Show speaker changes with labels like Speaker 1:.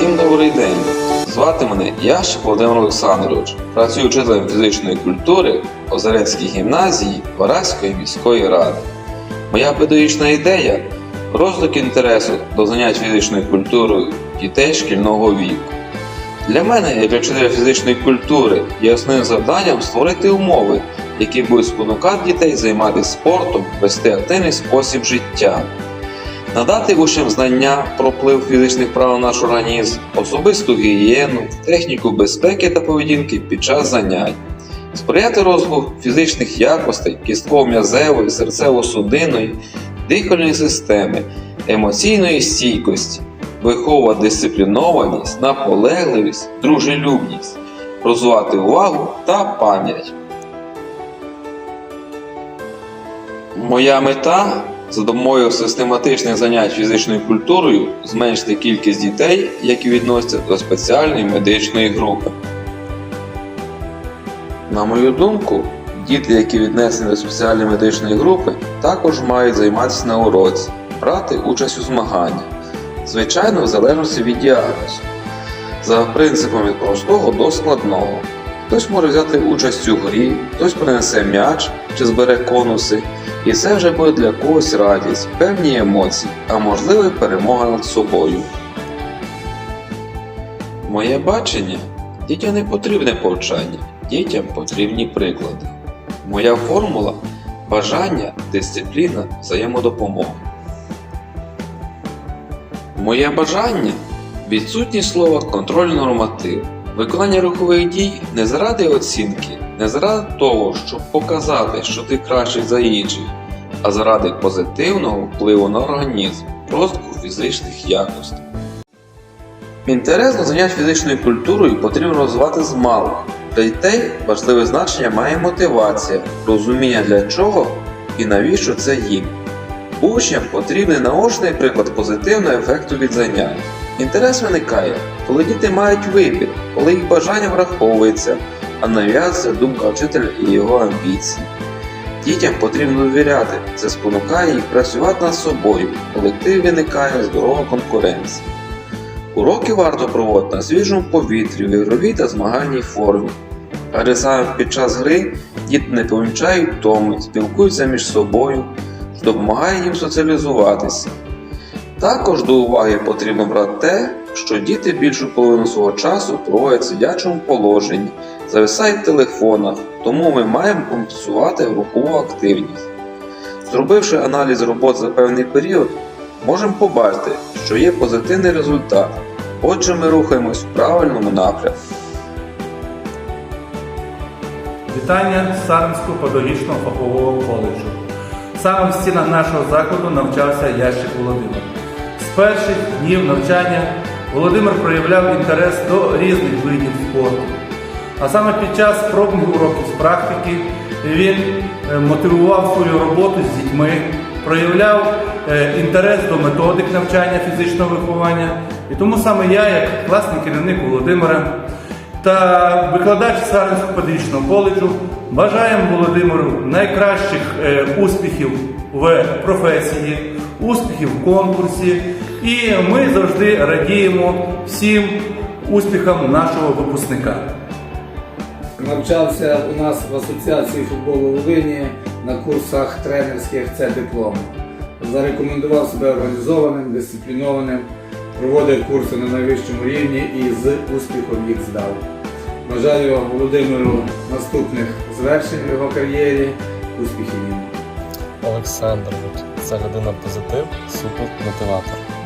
Speaker 1: Добрий день! Звати мене Ящик Володимир Олександрович. Працюю вчителем фізичної культури Озерецькій гімназії Вараської міської ради. Моя педагогічна ідея розвиток інтересу до занять фізичною культурою дітей шкільного віку. Для мене, як для вчителя фізичної культури, є основним завданням створити умови, які будуть спонукати дітей займатися спортом, вести активний спосіб життя надати учням знання про вплив фізичних прав на наш організм, особисту гігієну, техніку безпеки та поведінки під час занять, сприяти розвитку фізичних якостей, кістково-м'язевої, серцево-судинної, дихальної системи, емоційної стійкості, виховувати дисциплінованість, наполегливість, дружелюбність, розвивати увагу та пам'ять. Моя мета за допомогою систематичних занять фізичною культурою зменшити кількість дітей, які відносяться до спеціальної медичної групи. На мою думку, діти, які віднесені до спеціальної медичної групи, також мають займатися на уроці, брати участь у змаганнях, звичайно, в залежності від діагнозу, за принципом від простого до складного. Хтось може взяти участь у грі, хтось принесе м'яч чи збере конуси, і це вже буде для когось радість, певні емоції, а можливо перемога над собою. Моє бачення дітям не потрібне повчання, дітям потрібні приклади. Моя формула бажання, дисципліна, взаємодопомога. Моє бажання відсутність слова контроль норматив. Виконання рухових дій не заради оцінки, не заради того, щоб показати, що ти кращий за інших, а заради позитивного впливу на організм, розвитку фізичних якостей. Інтерес до занять фізичною культурою потрібно розвивати з малку. Для дітей важливе значення має мотивація, розуміння для чого і навіщо це їм. Учням потрібний наочний приклад позитивного ефекту від занять. Інтерес виникає, коли діти мають вибір, коли їх бажання враховується, а нав'язується думка вчителя і його амбіції. Дітям потрібно довіряти, це спонукає їх працювати над собою, в колективі виникає здорова конкуренція. Уроки варто проводити на свіжому повітрі, в ігровій та змагальній формі. Адже саме під час гри діти не помічають втоми, спілкуються між собою, допомагає їм соціалізуватися. Також до уваги потрібно брати те, що діти більшу половину свого часу проводять в сидячому положенні, зависають в телефонах, тому ми маємо компенсувати рухову активність. Зробивши аналіз робот за певний період, можемо побачити, що є позитивний результат. Отже, ми рухаємось в правильному напрямку.
Speaker 2: Вітання з Сарненського педагогічного фахового коледжу. Саме в стінах нашого закладу навчався Ящик Володимир. З перших днів навчання Володимир проявляв інтерес до різних видів спорту. А саме під час пробних уроків з практики він е, мотивував свою роботу з дітьми, проявляв е, інтерес до методик навчання фізичного виховання. І тому саме я, як класний керівник Володимира, та викладач Сарненського педагогічного коледжу бажаємо Володимиру найкращих е, успіхів в професії, успіхів в конкурсі. І ми завжди радіємо всім успіхам нашого випускника.
Speaker 3: Навчався у нас в Асоціації футболу Волині на курсах тренерських це диплом. Зарекомендував себе організованим, дисциплінованим, проводив курси на найвищому рівні і з успіхом їх здав. Бажаю Володимиру наступних звершень в його кар'єрі, успіхів.
Speaker 4: Олександр, це людина позитив, супер мотиватор.